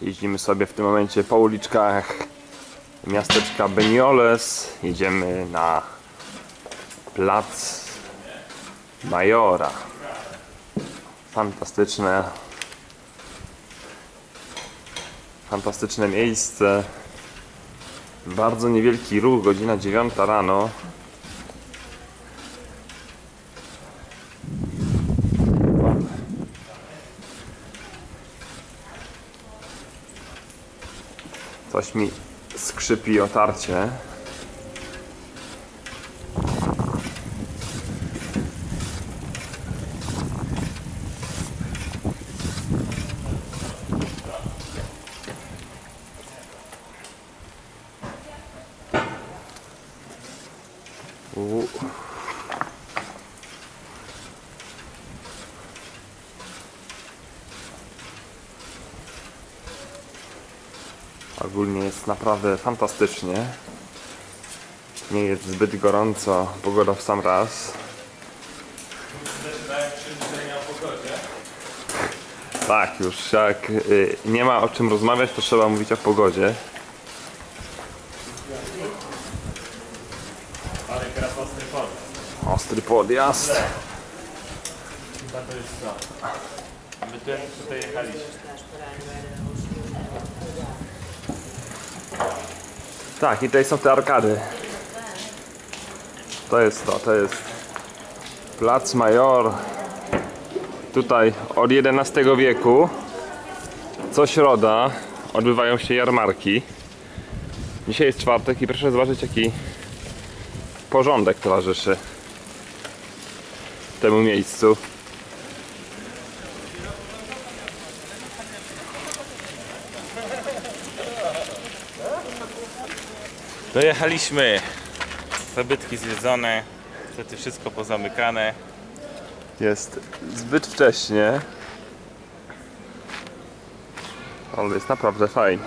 Jeździmy sobie w tym momencie po uliczkach miasteczka Benioles. Jedziemy na plac Majora. Fantastyczne fantastyczne miejsce. Bardzo niewielki ruch, godzina 9 rano. Coś mi skrzypi otarcie. U. Ogólnie jest naprawdę fantastycznie. Nie jest zbyt gorąco, pogoda w sam raz. Tak, już jak y, nie ma o czym rozmawiać, to trzeba mówić o pogodzie. Ale teraz ostry port. Ostry podjazd. Chyba to jest. My tu tutaj jechaliśmy. Tak, i tutaj są te arkady. To jest to, to jest Plac Major. Tutaj od XI wieku co środa odbywają się jarmarki. Dzisiaj jest czwartek i proszę zobaczyć jaki porządek towarzyszy temu miejscu. Dojechaliśmy. Zabytki zwiedzone. Niestety wszystko pozamykane. Jest zbyt wcześnie. Ale jest naprawdę fajnie.